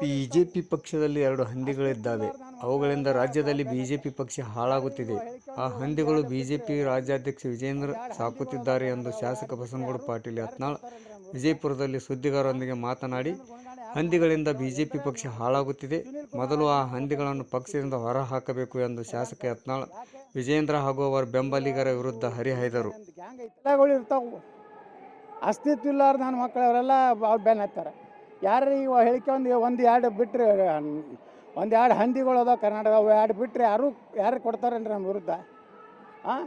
BJP ಪಕ್ಷದಲ್ಲಿ ಎರಡು ಹಂದಿಗಳಿದ್ದಾವೆ. ಅವುಗಳಿಂದ ರಾಜ್ಯದಲ್ಲಿ ಬಿಜೆಪಿ ಪಕ್ಷ ಹಾಳಾಗುತ್ತಿದೆ. ಆ ಹಂದಿಗಳು ಬಿಜೆಪಿ ರಾಜ್ಯಾಧ್ಯಕ್ಷ ವಿಜೇಂದ್ರ ಸಾಕುತ್ತಿದ್ದಾರೆ ಎಂದು ಶಾಸಕ ಬಸನಗೌಡ ಪಾಟೀಲ್ ಯತ್ನಾಳ್ ವಿಜಯಪುರದಲ್ಲಿ ಸುದ್ದಿಗಾರರೊಂದಿಗೆ ಮಾತನಾಡಿ, ಹಂದಿಗಳಿಂದ ಬಿಜೆಪಿ ಪಕ್ಷ ಹಾಳಾಗುತ್ತಿದೆ. ಮೊದಲು ಆ ಹಂದಿಗಳನ್ನು ಪಕ್ಷದಿಂದ ಹೊರಹಾಕಬೇಕು ಎಂದು ಶಾಸಕ ಯತ್ನಾಳ್ ವಿಜೇಂದ್ರ ಹಾಗೂ ಅವರ ಬೆಂಬಲಿಗರ ವಿರುದ್ಧ ಹರಿಹಾಯ್ದರು. ಅಸ್ತಿತ್ವ ಇಲ್ಲಾರ್ದ ನನ್ನ ಮಕ್ಕಳು ಅವರೆಲ್ಲ ಅವ್ರು ಬೆನ್ನ ಹತ್ತಾರೆ. ಯಾರು ಇವ ಹೇಳಿಕೆ ಒಂದು ಒಂದು ಎರಡು ಬಿಟ್ಟರೆ ಒಂದು ಎರಡು ಹಂದಿಗಳು ಅದಾವ ಕರ್ನಾಟಕ ಅವು ಎರಡು ಬಿಟ್ಟರೆ ಯಾರು ಯಾರು ಕೊಡ್ತಾರೇನ್ರಿ ನಮ್ಮ ವಿರುದ್ಧ? ಹಾಂ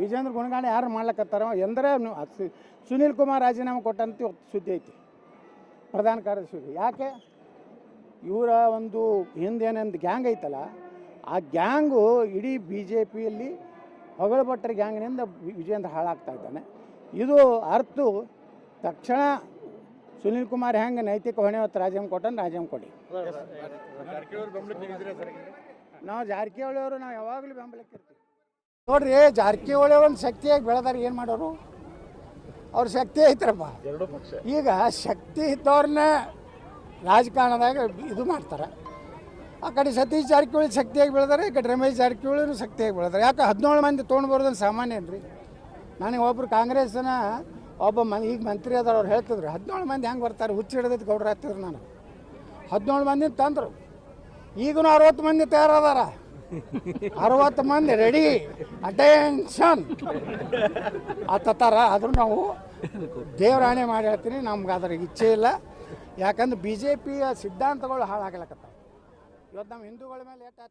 ವಿಜೇಂದ್ರ ಗುಣಗಾಣ ಯಾರು ಮಾಡ್ಲಕ್ಕತ್ತಾರ ಎಂದರೆ ಸುನೀಲ್ ಕುಮಾರ್ ರಾಜೀನಾಮೆ ಕೊಟ್ಟಂತ ಸುದ್ದಿ ಐತಿ. ಪ್ರಧಾನ ಕಾರ್ಯದರ್ಶಿ ಯಾಕೆ? ಇವರ ಒಂದು ಹಿಂದೇನೊಂದು ಗ್ಯಾಂಗ್ ಐತಲ್ಲ, ಆ ಗ್ಯಾಂಗು ಇಡೀ ಬಿ ಜೆ ಪಿಯಲ್ಲಿ ಹೊಗಳಭಟ್ಟರ ಗ್ಯಾಂಗ್ನಿಂದ ವಿಜೇಂದ್ರ ಹಾಳಾಗ್ತಾ ಇದ್ದಾನೆ. ಇದು ಅರ್ಥ ತಕ್ಷಣ ಸುನೀಲ್ ಕುಮಾರ್ ಹೆಂಗೆ ನೈತಿಕ ಹೊಣೆ ಹೊತ್ತು ರಾಜೀನಾಮೆ ಕೊಟ್ಟಂದು ರಾಜೀನಾಮೆ ಕೊಡಿ. ನಾವು ಜಾರಕಿಹೊಳಿ ಅವರು ನಾವು ಯಾವಾಗಲೂ ಬೆಂಬಲಕ್ಕೆ ಇರ್ತೀವಿ. ನೋಡ್ರಿ ಜಾರಕಿಹೊಳಿ ಒಂದು ಶಕ್ತಿಯಾಗಿ ಬೆಳೆದಾರ ಏನು ಮಾಡೋರು? ಅವ್ರ ಶಕ್ತಿ ಐತ್ರಪ್ಪ. ಈಗ ಶಕ್ತಿ ಇದ್ದವ್ರನ್ನ ರಾಜಕಾರಣದಾಗ ಇದು ಮಾಡ್ತಾರೆ. ಆ ಕಡೆ ಸತೀಶ್ ಜಾರಕಿಹೊಳಿ ಶಕ್ತಿಯಾಗಿ ಬೆಳೆದಾರೆ ಈ ಕಡೆ ರಮೇಶ್ ಜಾರಕಿಹೊಳಿನೂ ಶಕ್ತಿಯಾಗಿ ಬೆಳೆದಾರೆ. ಯಾಕೆ ಹದಿನೇಳು ಮಂದಿ ತೊಗೊಂಡು ಬರೋದನ್ನು ಸಾಮಾನ್ಯ ಏನ್ರಿ? ನನಗೆ ಒಬ್ರು ಕಾಂಗ್ರೆಸ್ನ ಒಬ್ಬ ಮನ್, ಈಗ ಮಂತ್ರಿ ಅದಾರ ಅವ್ರು ಹೇಳ್ತಿದ್ರು, ಹದಿನೇಳು ಮಂದಿ ಹೆಂಗೆ ಬರ್ತಾರೆ, ಹುಚ್ಚು ಹಿಡಿದೈತೆ ಗೌಡ್ರ ಹತ್ತಿದ್ರು ನಾನು. ಹದಿನೇಳು ಮಂದಿ ತಂದರು. ಈಗೂ ಅರವತ್ತು ಮಂದಿ ತಯಾರದಾರ. ಅರವತ್ತು ಮಂದಿ ರೆಡಿ ಅಟೆನ್ಷನ್ ಆತತ್ತಾರ ಆದರೂ ನಾವು ದೇವರಾಣೆ ಮಾಡಿ ಹೇಳ್ತೀನಿ, ನಮ್ಗೆ ಅದ್ರ ಇಚ್ಛೆ ಇಲ್ಲ. ಯಾಕಂದ್ರೆ ಬಿ ಜೆ ಪಿಯ ಸಿದ್ಧಾಂತಗಳು ಹಾಳಾಗ್ಲಕತ್ತಾವ. ಇವತ್ತು ನಮ್ಮ ಹಿಂದೂಗಳ ಮೇಲೆ ಎಷ್ಟು